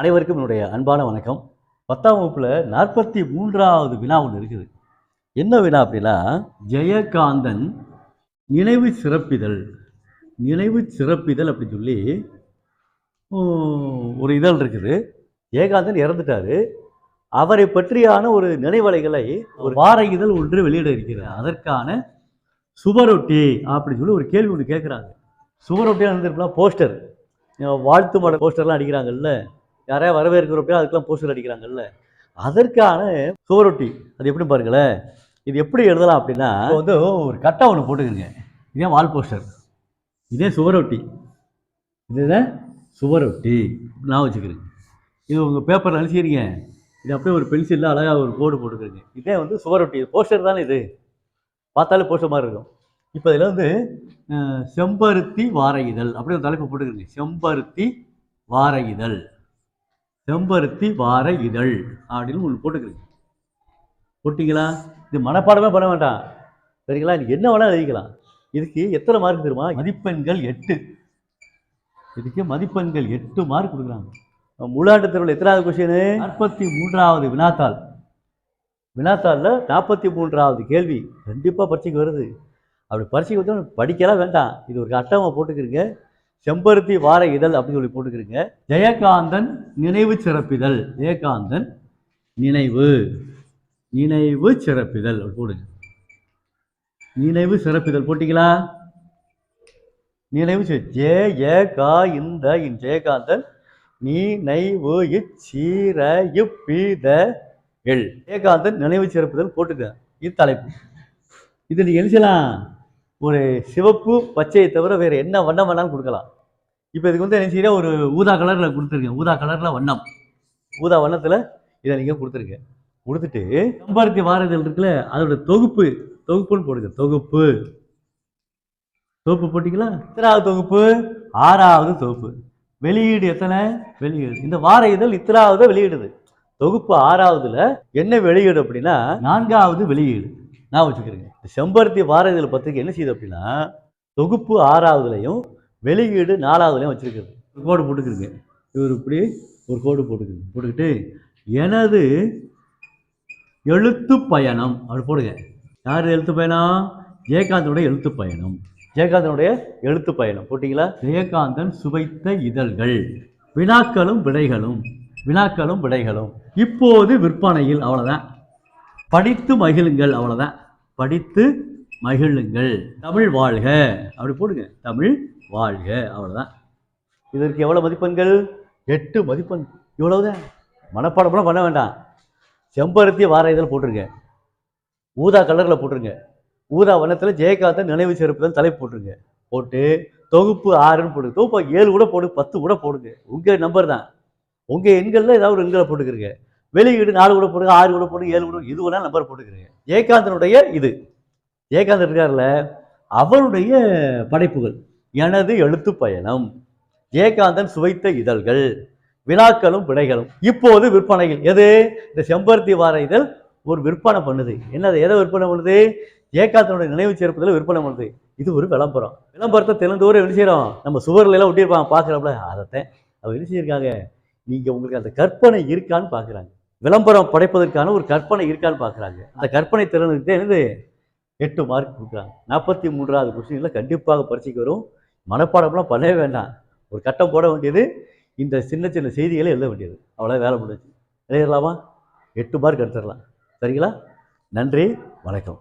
அனைவருக்கும் என்னுடைய அன்பான வணக்கம். பத்தாம் வகுப்பில் நாற்பத்தி மூன்றாவது வினா ஒன்று இருக்குது. என்ன வினா அப்படின்னா ஜெயகாந்தன் நினைவு சிறப்பிதழ் நினைவு சிறப்பிதழ் அப்படின்னு சொல்லி ஒரு இதழ் இருக்குது. ஜெயகாந்தன் இறந்துட்டாரு. அவரை பற்றியான ஒரு நினைவலைகளை ஒரு வார இதழ் ஒன்று வெளியிட இருக்கிறார். அதற்கான சுவரொட்டி அப்படின்னு சொல்லி ஒரு கேள்வி ஒன்று கேட்குறாங்க சுவரொட்டியாக இருந்திருக்கலாம் போஸ்டர். வாழ்த்து மாட போஸ்டர்லாம் அடிக்கிறாங்கல்ல. யாரையா வரவேற்கிறப்ப அதுக்கெல்லாம் போஸ்டர் அடிக்கிறாங்கல்ல. அதற்கான சுவரொட்டி அது எப்படி பாருங்களேன் இது எப்படி எழுதலாம் அப்படின்னா வந்து ஒரு கட்டை ஒன்று போட்டுக்கிறங்க இதே வால் போஸ்டர் இதே சுவரொட்டி இதுதான் சுவரொட்டி நான் வச்சுக்கிறேன். இது உங்கள் பேப்பரில் அழிச்சிக்கிறீங்க இது அப்படியே ஒரு பென்சிலில் அழகாக ஒரு கோடு போட்டுக்கிறீங்க இதே வந்து சுவரொட்டி போஸ்டர் தானே இது? பார்த்தாலே போஸ்டர் மாதிரி இருக்கும். இப்போ இதில் வந்து செம்பருத்தி வார இதழ். அப்படி ஒரு தலைப்பு போட்டுக்கிறீங்க செம்பருத்தி வார இதழ். செம்பருத்தி வார இதழ் அப்படின்னு உங்களுக்கு போட்டுக்கிறீங்க. போட்டிங்களா? இது மனப்பாடமே பண்ண வேண்டாம். சரிங்களா? நீ என்ன வேணாலும் எழுதிக்கலாம். இதுக்கு எத்தனை மார்க் தெரியுமா? மதிப்பெண்கள் எட்டு. இதுக்கு மதிப்பெண்கள் எட்டு மார்க் கொடுக்குறாங்க. முழாண்டு தேர்வில் எத்தனாவது கொஸ்டின் நாற்பத்தி மூன்றாவது வினாத்தாள். வினாத்தாளில் நாற்பத்தி மூன்றாவது கேள்வி கண்டிப்பாக பரீட்சைக்கு வருது. அப்படி பரீட்சைக்கு வந்து படிக்கலாம் வேண்டாம். இது ஒரு அட்டவை போட்டுக்கிறீங்க. செம்பருத்தி வார இதழ் அப்படின்னு சொல்லி போட்டுக்கிறீங்க. ஜெயகாந்தன் நினைவு சிறப்பிதழ். ஜெயகாந்தன் நினைவு. நினைவு சிறப்பிதழ் போடுங்க. நினைவு சிறப்பிதழ் போட்டிங்களா? நினைவு ஜே ஏ கா இந்த இன். ஜெயகாந்தன் நீ நைவு இச்சீர இப்பீத எல். ஜெயகாந்தன் நினைவு சிறப்புதல் போட்டுக்க. இது தலைப்பு இது நீங்கள் செய்யலாம் ஒரு சிவப்பு பச்சையை தவிர வேறு என்ன வண்ணம் வேணாலும் கொடுக்கலாம். இப்போ இதுக்கு வந்து என்ன செய்ய ஒரு ஊதா கலரில் கொடுத்துருக்கேன் ஊதா கலரில் வண்ணம். ஊதா வண்ணத்தில் இதை நீங்கள் கொடுத்துருங்க கொடுத்துட்டு செம்பருத்தி வாரதல் இருக்குல்ல அதோட தொகுப்பு தொகுப்புன்னு போடுங்க. தொகுப்பு. தொகுப்பு போட்டிங்களா? எத்தனாவது தொகுப்பு? ஆறாவது தொகுப்பு. வெளியீடு எத்தனை? வெளியீடு. இந்த வார இதழ் இத்தனாவது வெளியிடுது. தொகுப்பு ஆறாவதுல என்ன வெளியீடு அப்படின்னா நான்காவது வெளியீடு. நான் வச்சுக்கிறேங்க. இந்த செம்பருத்தி வார இதழ் பத்திரிக்கை என்ன செய்யுது அப்படின்னா தொகுப்பு ஆறாவதுலையும் வெளியீடு நாலாவதுலையும் வச்சிருக்குது ஒரு கோடு போட்டுக்கிறீங்க இவர் இப்படி ஒரு கோடு போட்டுக்கிறீங்க போட்டுக்கிட்டு எனது எழுத்து பயணம் அப்படி போடுங்க. யார் எழுத்து பயணம்? ஜெயகாந்தனுடைய எழுத்து பயணம். ஜெயகாந்தனுடைய எழுத்து பயணம். போட்டிங்களா? ஜெயகாந்தன் சுவைத்த இதழ்கள் வினாக்களும் விடைகளும் வினாக்களும் விடைகளும். இப்போது விற்பனையில் அவ்வளோதான் படித்து மகிழுங்கள் அவ்வளோதான் படித்து மகிழுங்கள். தமிழ் வாழ்க. அப்படி போடுங்க. தமிழ் வாழ்க. அவ்வளோதான் இதற்கு எவ்வளோ மதிப்பெண்கள்? எட்டு மதிப்பெண் இவ்வளவுதான். மனப்பாடம்லாம் பண்ண வேண்டாம். செம்பருத்தி வார இதில் போட்டிருங்க. ஊதா கலரில் போட்டிருங்க. ஊதா வண்ணத்தில் ஜெயகாந்தன் நினைவு சிறப்புதல் தலைப்பு போட்டிருங்க. போட்டு தொகுப்பு ஆறுன்னு போடுங்க. தொகுப்பு ஏழு கூட போடு பத்து கூட போடுங்க. உங்கள் நம்பர் தான். உங்கள் எண்களில் ஏதாவது ஒரு எண்களை போட்டுக்கிறீங்க. வெளியீடு நாலு கூட போடுங்க ஆறு கூட போடுங்க ஏழு கூட இது வேணால் நம்பர் போட்டுக்கிறீங்க. ஜெயகாந்தனுடைய இது. ஜெயகாந்தன் இருக்கார்ல அவருடைய படைப்புகள். எனது எழுத்து பயணம். ஜெயகாந்தன் சுவைத்த இதழ்கள் வினாக்களும் விடைகளும். இப்போது விற்பனையில். எது? இந்த செம்பருத்தி வார இதழ் ஒரு விற்பனை பண்ணுது. என்னது? எதை விற்பனை பண்ணுது? ஜெயகாந்தனுடைய நினைவு சேர்ப்பதில் விற்பனை பண்ணுது. இது ஒரு விளம்பரம். விளம்பரத்தை திறந்தோறும் என்ன செய்கிறோம் நம்ம சுவர்ல எல்லாம் ஒட்டியிருப்பாங்க. பார்க்குறப்பல அதைத்தான் அவர் என்ன செய்யிருக்காங்க நீங்கள் உங்களுக்கு அந்த கற்பனை இருக்கான்னு பார்க்குறாங்க. விளம்பரம் படைப்பதற்கான ஒரு கற்பனை இருக்கான்னு பார்க்குறாங்க. அந்த கற்பனை திறனுக்கு என்னது? எட்டு மார்க் கொடுக்குறாங்க. நாற்பத்தி மூன்றாவது கொஸ்டினில் கண்டிப்பாக பரிசைக்கு வரும். மனப்பாடம்லாம் பண்ணவே வேண்டாம். ஒரு கட்டம் போட வேண்டியது இந்த சின்ன சின்ன செய்திகளை எழுத வேண்டியது. அவ்வளோ வேலை முடிஞ்சு எழுதிடலாமா? எட்டு மார்க் எடுத்துடலாம். சரிங்களா? நன்றி வணக்கம்.